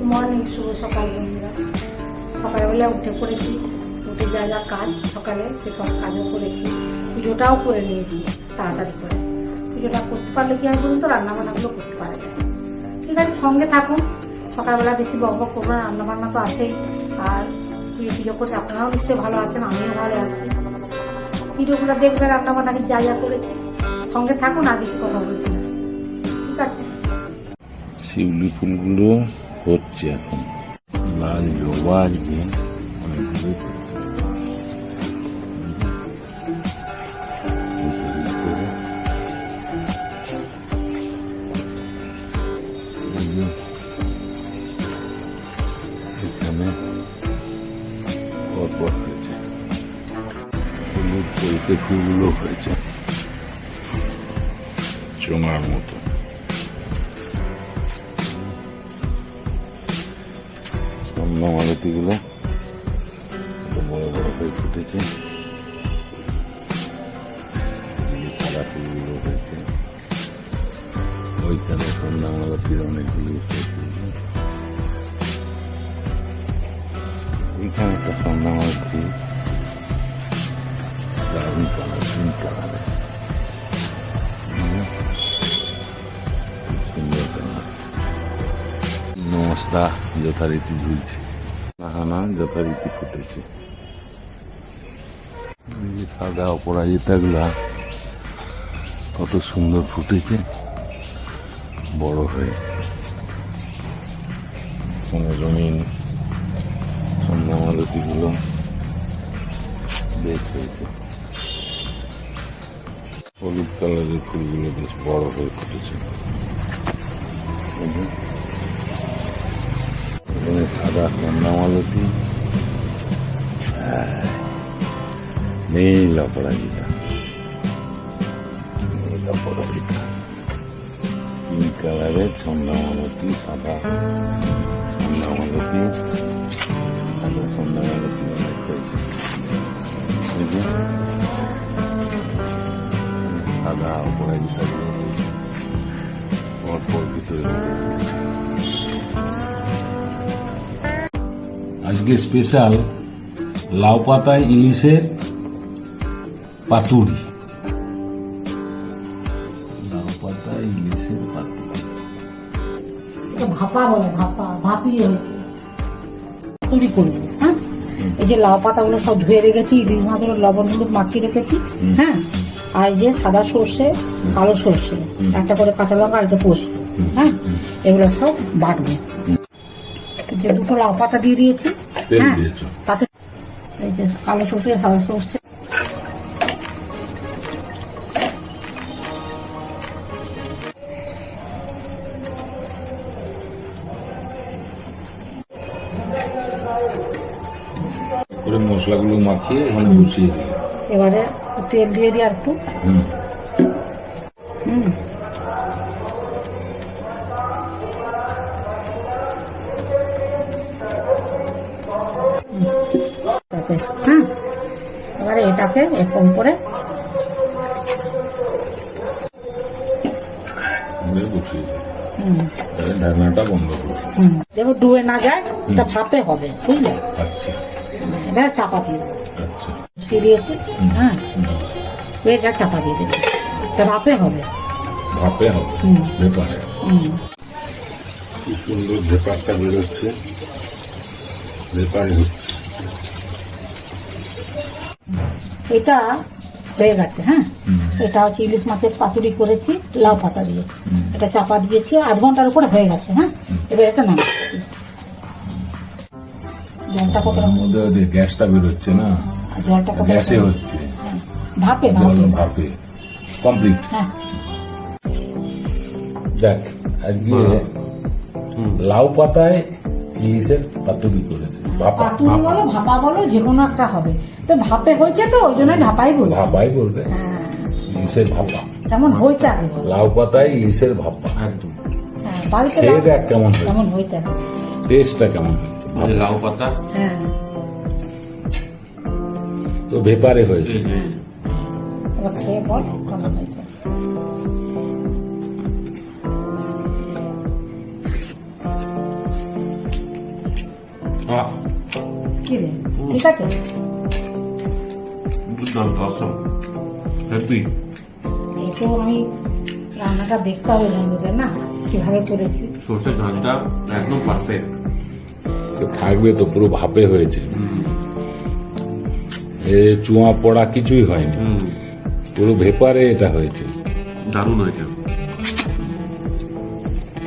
Good morning শুভ সকাল বন্ধুরা। সকালবেলা উঠে পড়েছি। উঠে যা যা কাজ সকালে সেসব কাজও করেছি। পুজোটাও করে নিয়েছি, তাড়াতাড়ি করে। পুজোটা করতে পারলে কি আর বলুন তো? রান্নাবান্নাগুলো করতে পারা যায়। ঠিক আছে, সঙ্গে থাকুন। সকালবেলা বেশি বক করব না, রান্নাবান্না তো আছেই। আর পুজো পুজো করতে আপনারাও নিশ্চয়ই ভালো আছেন, আমিও ভালো আছি। ভিডিওগুলো দেখবে রান্নাবান্না কি যা যা করেছি। সঙ্গে থাকুন, আর বেশি কথা বলছি না। ঠিক আছে। শিউলি ফুলগুলো হচ্ছে এখন লাল জবা আজকে অনেকগুলো হচ্ছে এখানে পরপর হয়েছে হলুদ কলকে ফুলগুলো হয়েছে চোঙার মতো সন্ধ্যা মালতিগুলো বড় বড় হয়ে ফুটেছে। সাদা ফুলগুলো হয়েছে। ওইখানে সন্ধ্যা মালতির অনেকগুলো ওইখানে একটা সন্ধ্যা মালতি দারুণ কালার পিঙ্ক কালারে নমস্তা যথারীতি ঝুলছে। নাহানা যথারীতি ফুটেছে। সাদা অপরাজিতাগুলা কত সুন্দর ফুটেছে, বড় হয়ে। কোনো রঙিন সন্ধ্যামালতিগুলো বেশ হয়েছে। হলুদ কালারের ফুলগুলো বেশ বড় হয়ে ফুটেছে। এই যে এখানে সাদা সন্ধ্যামালতি নীল অপরাজিতা নীল অপরাজিতা পিঙ্ক কালারের সন্ধ্যামালতি সাদা সন্ধ্যামালতি সাদা সন্ধ্যামালতি অনেক হয়েছে এই যে সাদা অপরাজিতা পরপর আজকে স্পেশাল লাউ পাতায় ইলিশের পাতুরি। লাউ পাতায় ইলিশের পাতুরি। ভাপা বলে ভাপা ভাপিয়ে হয়েছে। তৈরি করব। হ্যাঁ? এই যে লাউ পাতাগুলো সব ধুয়ে রেখেছি ইলিশ মাছগুলো লবণ হলুদ মাখিয়ে রেখেছি। হ্যাঁ? আর এই যে সাদা সর্ষে কালো সর্ষে একটা করে কাঁচা লঙ্কা আর একটা পোস্ত। হ্যাঁ? এগুলো সব বাটবো। যে দুটো লাউ পাতা দিয়ে দিয়েছি। হ্যাঁ তাতে এই যে কালো সর্ষে সাদা সর্ষে। করে মশলাগুলো মাখিয়ে ওখানে বসিয়ে দিলে এবারে তেল দিয়ে দিই আর একটু। হুম। হুম। হ্যাঁ এবারে এটাকে এরকম করে। হুম, ঢাকনাটা বন্ধ করো। হুম। যেন ডুবে না যায় এটা ভাপে হবে বুঝলে? আচ্ছা। এবারে চাপা দিয়ে দেবো। আচ্ছা। বসিয়ে দিয়েছি? হ্যাঁ। এটা চাপা দিয়ে দেবো। এটা ভাপে হবে। ভাপে হবে। হুম। ভেপারে। হুম। কি সুন্দর ভেপারটা বেরোচ্ছে। ভেপারে হচ্ছে। এটা হয়ে গেছে হ্যাঁ? এটা হচ্ছে ইলিশ মাছের পাতুরি করেছি লাউ পাতা দিয়ে। এটা চাপা দিয়েছি আধ ঘণ্টার উপরে হয়ে গেছে হ্যাঁ? এবার এটা নামাচ্ছি জলটা কত মধ্যে ওই গ্যাসটা বেরোচ্ছে না। জলটা গ্যাসে হচ্ছে। হ্যাঁ, ভাপে ভাপে। কমপ্লিট। হ্যাঁ। দেখ আজকে লাউ পাতায় ইলিশের পাতুরি ভাপা পাতুরি বলো ভাপা বলো যে কোনো একটা হবে। তো ভাপে হয়েছে তো ওই জন্য ভাপাই বলছি। ভাপাই বলবে। হ্যাঁ। ইলিশের ভাপা। যেমন হয়েছে আগে বলো। লাউ পাতায় ইলিশের ভাপা। একদম। হ্যাঁ বাড়িতে খেয়ে লাউ- দেখ কেমন হয়েছে। কেমন হয়েছে আগে। টেস্টটা কেমন হয়েছে? এই যে লাউ পাতা। হ্যাঁ। তো ভেপারে হয়েছে। এই যে। এবার খেয়ে বল কেমন হয়েছে। ঠিক আছে। হ্যাপি এই তো আমি রান্নাটা দেখতে হবে বন্ধুদের না? কীভাবে করেছি? সর্ষে ঝালটা একদম পারফেক্ট তো থাকবে তো পুরো ভাপে হয়েছে। এ চুয়া পড়া কিছুই হয়নি। হুম। পুরো ভেপারে এটা হয়েছে। দারুণ হয়েছে।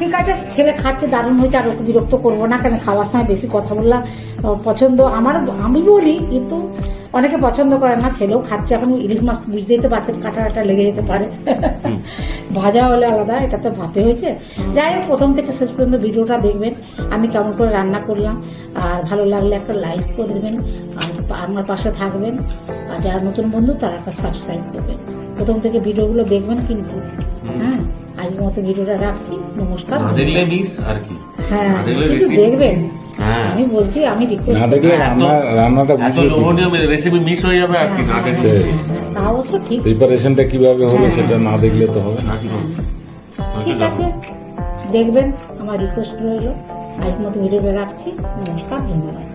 ঠিক আছে ছেলে খাচ্ছে দারুণ হয়েছে আর ওকে বিরক্ত করব না কেন খাওয়ার সময় বেশি কথা বললা আহ, পছন্দ আমার আমি বলি কিন্তু অনেকে পছন্দ করে না ছেলেও খাচ্ছে এখন ইলিশ মাছ বুঝতেই তো পারছেন কাটা কাটা লেগে যেতে পারে। ভাজা হলে আলাদা এটা তো ভাপে হয়েছে। যাই হোক প্রথম থেকে শেষ পর্যন্ত ভিডিওটা দেখবেন আমি কেমন করে রান্না করলাম আর ভালো লাগলে একটা লাইক করে দেবেন আর আমার পাশে থাকবেন আর যারা নতুন বন্ধু তারা একটা সাবস্ক্রাইব করবেন। প্রথম থেকে ভিডিওগুলো দেখবেন কিন্তু হ্যাঁ। আজকের মতো ভিডিওটা রাখছি নমস্কার। না দেখলে মিস আর কি? হ্যাঁ দেখবেন। হ্যাঁ। আমি বলছি আমি রিকোয়েস্ট না দেখলে রান্না রান্নাটা এত লোভনীয় রেসিপি মিস হয়ে যাবে আর কি না দেখলে। তা অবশ্য ঠিক। প্রিপারেশনটা কীভাবে হলো সেটা না দেখলে তো হবে না। না কি ঠিক আছে। দেখবেন আমার রিকোয়েস্ট রইল। আজকের মতো ভিডিওটা রাখছি। নমস্কার ধন্যবাদ।